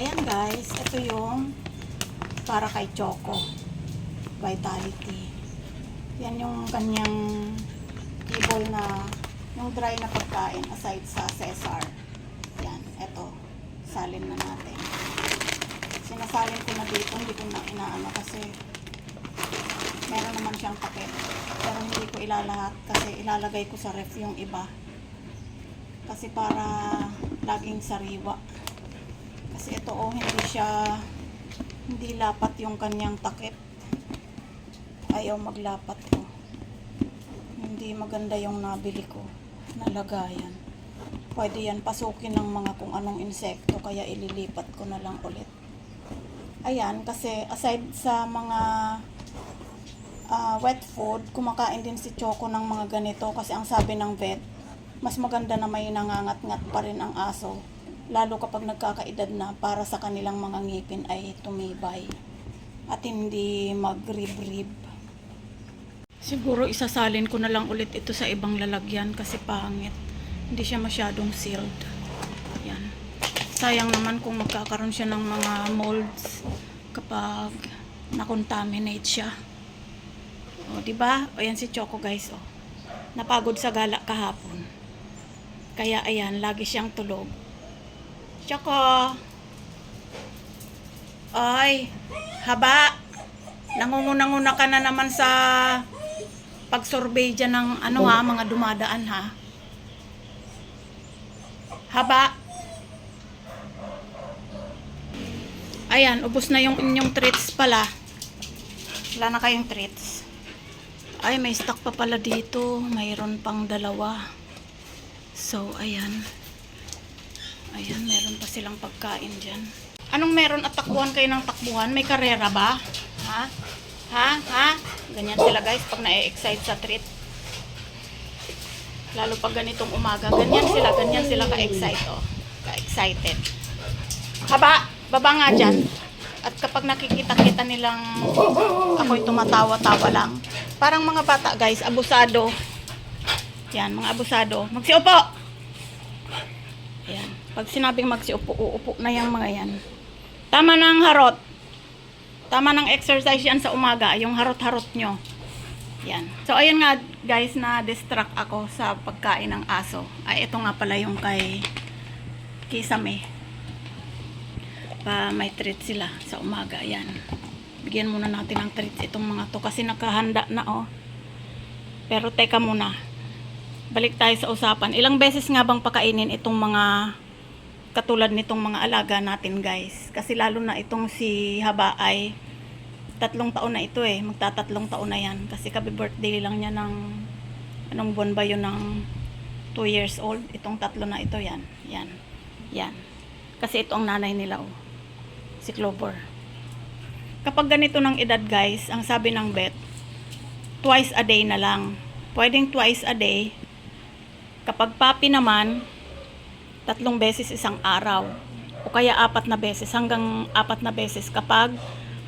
ayan guys, ito yung para kay Choco. Vitality. Yan yung kanyang kibol na yung dry na pagkain aside sa Cesar. Yan, ito. Salin na natin. Sinasalin ko na dito, hindi ko na inaano kasi meron naman siyang takip. Pero hindi ko ilalahat kasi ilalagay ko sa ref yung iba. Kasi para laging sariwa. Kasi ito oh, hindi siya hindi lapat yung kanyang takip. Ayaw maglapat ko. Hindi maganda yung nabili ko. Nalagayan. Pwede yan pasukin ng mga kung anong insekto kaya ililipat ko na lang ulit. Ayan, kasi aside sa mga ah, wet food, kumakain din si Choco ng mga ganito kasi ang sabi ng vet, mas maganda na may nangangat-ngat pa rin ang aso lalo kapag nagkakaedad na para sa kanilang mga ngipin ay tumibay at hindi mag-rib-rib. Siguro isasalin ko na lang ulit ito sa ibang lalagyan kasi pangit. Hindi siya masyadong sealed. Yan. Sayang naman kung magkakaroon siya ng mga molds kapag na-contaminate siya. O, di ba? O yan si Choco guys, oh. Napagod sa gala kahapon. Kaya ayan, lagi siyang tulog. Choco. Ay, haba. Nangunguna-nguna ka na naman sa pag-survey dyan ng ano ha, mga dumadaan ha. Haba. Ayan, ubos na yung inyong treats pala. Wala na kayong treats. Ay, may stock pa pala dito. Mayroon pang dalawa. So, ayan. Ayan, meron pa silang pagkain dyan. Anong meron at takbuhan kayo ng takbuhan? May karera ba? Ha? Ha? Ha? Ganyan sila guys pag na-excite sa treat. Lalo pag ganitong umaga. Ganyan sila, ganyan sila ka-excite oh. Ka-excited. Haba, baba nga dyan. At kapag nakikita-kita nilang ako'y tumatawa-tawa lang. Parang mga bata guys, abusado. Yan, mga abusado. Magsiupo! Pag sinabing magsiupo, uupo na yung mga yan. Tama ng harot. Tama ng exercise yan sa umaga, yung harot-harot nyo. Yan. So, ayun nga, guys, na-distract ako sa pagkain ng aso. Ay, ito nga pala yung kay Kisame. Pa may treat sila sa umaga. Yan. Bigyan muna natin ng treats itong mga to kasi nakahanda na, oh. Pero teka muna. Balik tayo sa usapan. Ilang beses nga bang pakainin itong mga katulad nitong mga alaga natin guys. Kasi lalo na itong si Haba ay tatlong taon na ito eh. Magtatatlong taon na yan. Kasi kabi birthday lang niya ng anong buwan ba yun ng 2 years old. Itong tatlo na ito yan. Yan. Yan. Kasi ito ang nanay nila oh. Si Clover. Kapag ganito ng edad guys, ang sabi ng vet, twice a day na lang. Pwedeng twice a day. Kapag papi naman, tatlong beses isang araw. O kaya apat na beses hanggang apat na beses kapag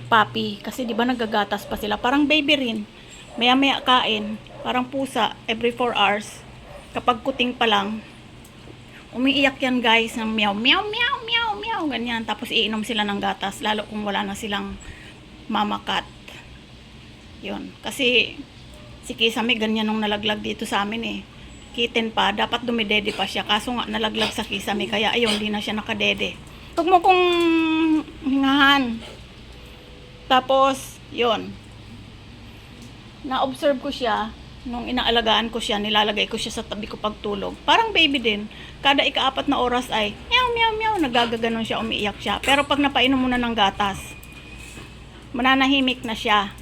papi kasi di ba nagagatas pa sila? Parang baby rin. Maya maya kain. Parang pusa every 4 hours. Kapag kuting pa lang umiiyak yan guys ng meow meow meow meow meow ganyan. Tapos iinom sila ng gatas lalo kung wala na silang mama cat. Yun. Kasi si Kisame ganyan nung nalaglag dito sa amin eh kitten pa, dapat dumidede pa siya. Kaso nga, nalaglag sa kisame, kaya ayun, di na siya nakadede. Huwag mo kong hingahan. Tapos, yun. Na-observe ko siya, nung inaalagaan ko siya, nilalagay ko siya sa tabi ko pagtulog. Parang baby din. Kada ikaapat na oras ay, meow, meow, meow, nagagaganon siya, umiiyak siya. Pero pag napainom mo na ng gatas, mananahimik na siya.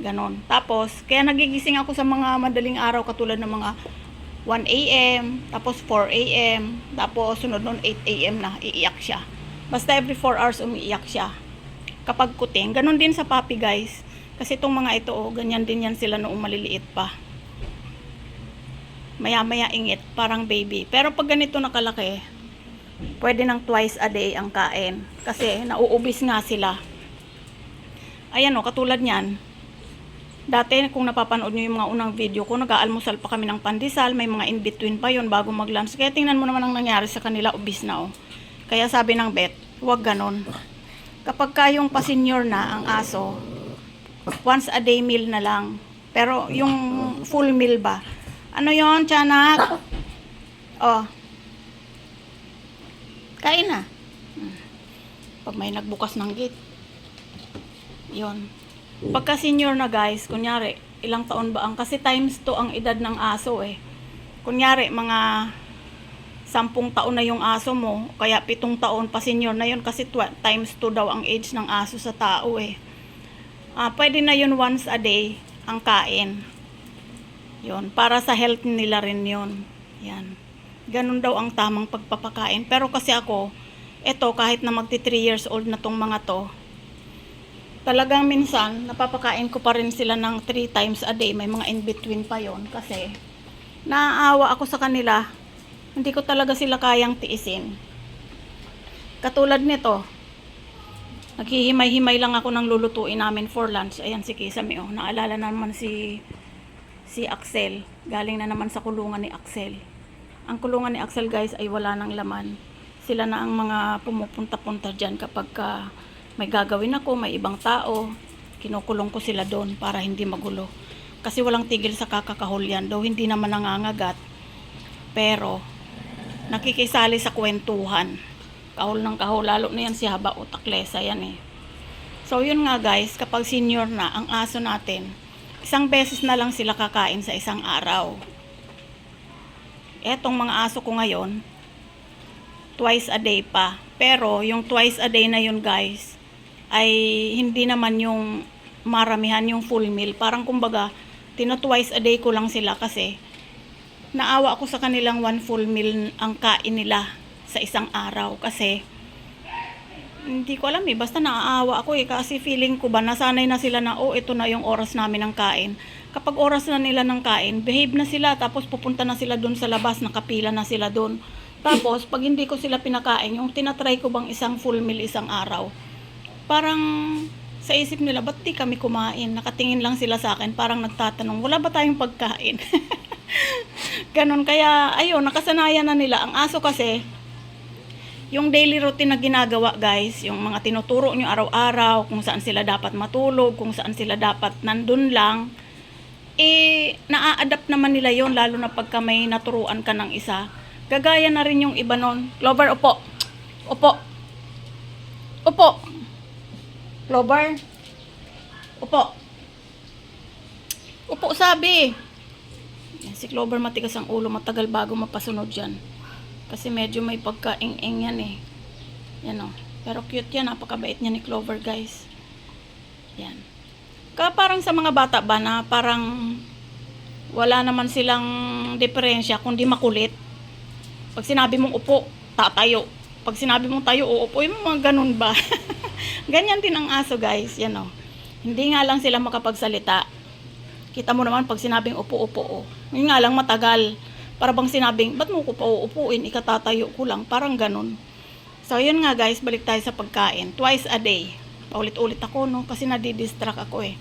Ganon. Tapos, kaya nagigising ako sa mga madaling araw katulad ng mga 1 a.m., tapos 4 a.m., tapos sunod nun 8 a.m. na, iiyak siya. Basta every 4 hours umiiyak siya. Kapag kuting, ganun din sa papi guys. Kasi itong mga ito, oh, ganyan din yan sila noong maliliit pa. Maya-maya ingit, parang baby. Pero pag ganito nakalaki, pwede nang twice a day ang kain. Kasi nauubis nga sila. Ayan o, katulad niyan, Dati, kung napapanood nyo yung mga unang video ko, nag-aalmusal pa kami ng pandesal, may mga in-between pa yon bago mag-lunch. Kaya tingnan mo naman ang nangyari sa kanila, ubis na oh. Kaya sabi ng vet, Huwag ganon. Kapag kayong pa-senior na ang aso, once a day meal na lang. Pero yung full meal ba? Ano yon tiyanak? Oh. Kain na. Hmm. Pag may nagbukas ng gate. Yon. Pagka senior na guys, kunyari, ilang taon ba ang kasi times 2 ang edad ng aso eh. Kunyari, mga sampung taon na yung aso mo, kaya pitong taon pa senior na yun kasi times 2 daw ang age ng aso sa tao eh. Ah, pwede na yun once a day ang kain. Yun, para sa health nila rin yun. Yan. Ganun daw ang tamang pagpapakain. Pero kasi ako, eto kahit na magti 3 years old na tong mga to, talagang minsan, napapakain ko pa rin sila ng 3 times a day. May mga in-between pa yon kasi naaawa ako sa kanila. Hindi ko talaga sila kayang tiisin. Katulad nito, naghihimay-himay lang ako ng lulutuin namin for lunch. Ayan si Kisame, oh. Naalala na naman si si Axel. Galing na naman sa kulungan ni Axel. Ang kulungan ni Axel guys ay wala ng laman. Sila na ang mga pumupunta-punta dyan kapag ka may gagawin ako, may ibang tao. Kinukulong ko sila doon para hindi magulo. Kasi walang tigil sa kakakahol yan. Hindi naman nangangagat. Pero, nakikisali sa kwentuhan. Kahol ng kahol. Lalo na yan si Haba o Taklesa yan eh. So, yun nga guys, kapag senior na ang aso natin, isang beses na lang sila kakain sa isang araw. Etong mga aso ko ngayon, twice a day pa. Pero, yung twice a day na yun guys, ay hindi naman yung maramihan yung full meal. Parang kumbaga, tino twice a day ko lang sila kasi naawa ako sa kanilang one full meal ang kain nila sa isang araw. Kasi, hindi ko alam eh, basta naaawa ako eh, kasi feeling ko ba, nasanay na sila na, oh, ito na yung oras namin ng kain. Kapag oras na nila ng kain, behave na sila, tapos pupunta na sila dun sa labas, nakapila na sila dun. Tapos, pag hindi ko sila pinakain, yung tinatry ko bang isang full meal isang araw, parang sa isip nila, ba't di kami kumain? Nakatingin lang sila sa akin, parang nagtatanong, wala ba tayong pagkain? Ganon, kaya, ayun, nakasanayan na nila. Ang aso kasi, yung daily routine na ginagawa guys, yung mga tinuturo nyo araw-araw, kung saan sila dapat matulog, kung saan sila dapat nandun lang, eh, naa-adapt naman nila yon lalo na pagka may naturuan ka ng isa. Gagaya na rin yung iba nun. Clover, upo. Upo. Upo. Clover. Upo. Upo, sabi. Si Clover matigas ang ulo, matagal bago mapasunod yan. Kasi medyo may pagka-ing-ing yan eh. Yan o. Pero cute yan, napakabait niya ni Clover guys. Yan. Ka parang sa mga bata ba na parang wala naman silang diferensya kundi makulit. Pag sinabi mong upo, tatayo. Pag sinabi mong tayo, uupo, yung mga ganun ba? Ganyan din ang aso guys, yan o. Hindi nga lang sila makapagsalita. Kita mo naman pag sinabing upo-upo, oh. Yun nga lang matagal. Para bang sinabing, ba't mo ko pa uupuin? Ikatatayo ko lang. Parang ganun. So, yun nga guys, balik tayo sa pagkain. Twice a day. Paulit-ulit ako, no? Kasi nadidistract ako eh.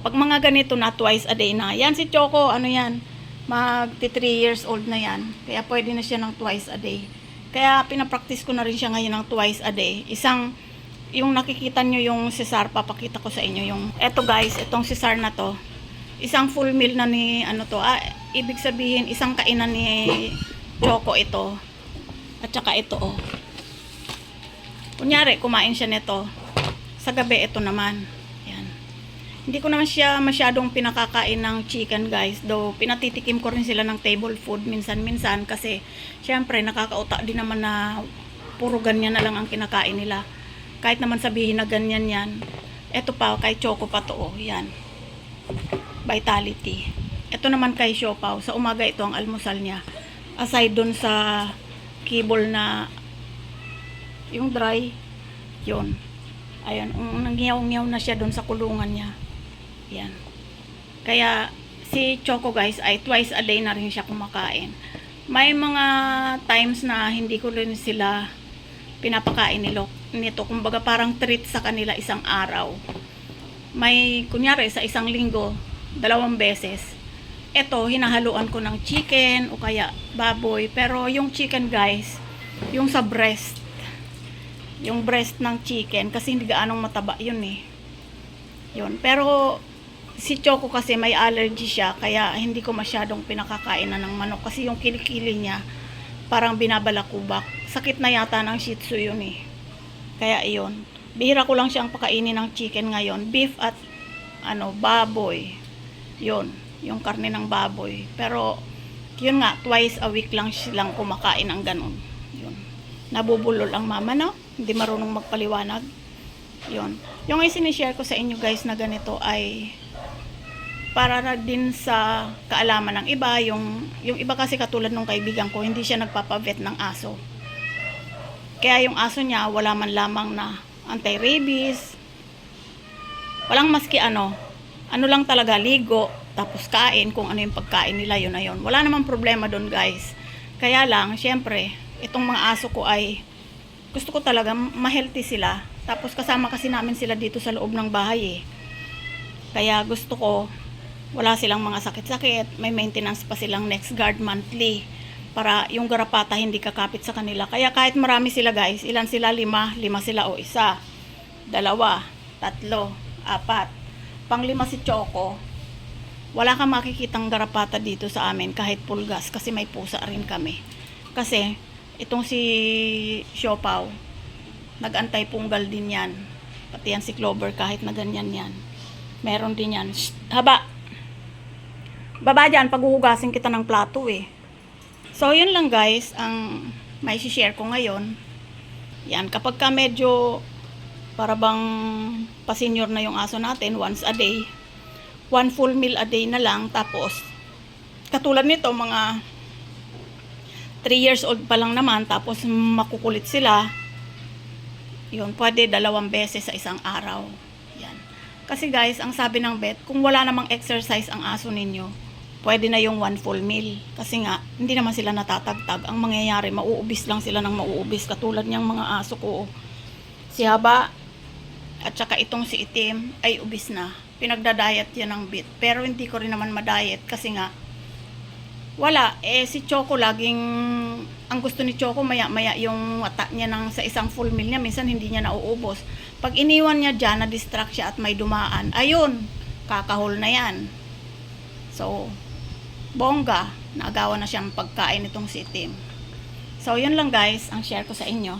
Pag mga ganito na, twice a day na. Yan si Choco, ano yan? Magti 3 years old na yan. Kaya pwede na siya ng twice a day. Kaya pinapractice ko na rin siya ngayon ng twice a day. Isang, yung nakikita nyo yung Cesar, papakita ko sa inyo yung, eto guys, itong Cesar na to. Isang full meal na ni, ano to, ah, ibig sabihin, isang kainan ni Choco ito. At saka ito, oh. Kunyari, kumain siya nito. Sa gabi, ito naman. Hindi ko naman siya masyadong pinakakain ng chicken, guys. Though, pinatitikim ko rin sila ng table food minsan-minsan. Kasi, syempre, nakakauta din naman na puro ganyan na lang ang kinakain nila. Kahit naman sabihin na ganyan yan. Ito pa, kay Choco pa to, oh. Yan. Vitality. Ito naman kay Siopaw. Sa umaga ito ang almusal niya. Aside dun sa kibble na yung dry, yun. Ayan, um, nangyaw-nyaw na siya dun sa kulungan niya. Yan. Kaya, si Choco guys, ay twice a day na rin siya kumakain. May mga times na hindi ko rin sila pinapakain nilo, nito. Kumbaga parang treat sa kanila isang araw. May, kunyari, sa isang linggo, dalawang beses. Ito, hinahaluan ko ng chicken o kaya baboy. Pero yung chicken guys, yung sa breast, yung breast ng chicken kasi hindi gaanong mataba yun eh. Yun. Pero si Choco kasi may allergy siya kaya hindi ko masyadong pinakakainan ng manok kasi yung kilikili niya parang binabalakubak. Sakit na yata ng Shih Tzu yun eh. Kaya iyon. Bihira ko lang siyang pakainin ng chicken ngayon. Beef at ano, baboy. Yun. Yung karne ng baboy. Pero yun nga, twice a week lang silang kumakain ng ganun. Yun. Nabubulol ang mama, no? Hindi marunong magpaliwanag. Yun. Yung isinishare ko sa inyo guys na ganito ay para na din sa kaalaman ng iba. Yung, yung iba kasi katulad nung kaibigan ko, hindi siya nagpapavet ng aso. Kaya yung aso niya, wala man lamang na anti-rabies. Walang maski ano. Ano lang talaga, ligo, tapos kain, kung ano yung pagkain nila, yun na yun. Wala namang problema doon guys. Kaya lang, syempre, itong mga aso ko ay, gusto ko talaga ma-healthy sila. Tapos kasama kasi namin sila dito sa loob ng bahay eh. Kaya gusto ko, wala silang mga sakit-sakit, may maintenance pa silang next guard monthly para yung garapata hindi kakapit sa kanila. Kaya kahit marami sila guys, ilan sila? Lima, lima sila o isa, dalawa, tatlo, apat. Panglima si Choco, wala kang makikitang garapata dito sa amin kahit pulgas kasi may pusa rin kami. Kasi itong si Siopaw, nag-antay punggal din yan. Pati yan si Clover kahit na ganyan yan. Meron din yan. Shh, haba! Baba dyan, paghuhugasin kita ng plato eh. So, yun lang guys, ang may share ko ngayon. Yan, kapag ka medyo para bang pa-senior na yung aso natin once a day, one full meal a day na lang, tapos katulad nito, mga 3 years old pa lang naman, tapos makukulit sila, yun, pwede dalawang beses sa isang araw. Yan. Kasi guys, ang sabi ng vet, kung wala namang exercise ang aso ninyo, pwede na yung one full meal. Kasi nga, hindi naman sila natatagtag. Ang mangyayari, mauubis lang sila ng mauubis. Katulad niyang mga aso ko. Si Haba, at saka itong si Itim, ay ubis na. Pinagda-diet yan ng bit. Pero hindi ko rin naman ma-diet kasi nga, wala. Eh, si Choco laging, ang gusto ni Choco, maya-maya yung mata niya ng, sa isang full meal niya, minsan hindi niya nauubos. Pag iniwan niya dyan, na-distract siya at may dumaan, ayun, kakahol na yan. So, bongga, naagawa na siyang pagkain itong si Tim. So, yun lang guys, ang share ko sa inyo.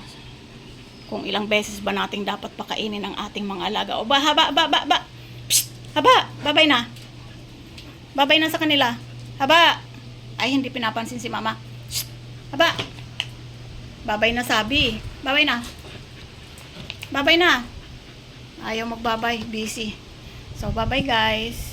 Kung ilang beses ba nating dapat pakainin ang ating mga alaga. O ba, haba, haba, haba, haba. Psst, haba, babay na. Babay na sa kanila. Haba. Ay, hindi pinapansin si mama. Shh, haba. Babay na sabi. Babay na. Babay na. Ayaw magbabay. Busy. So, bye-bye guys.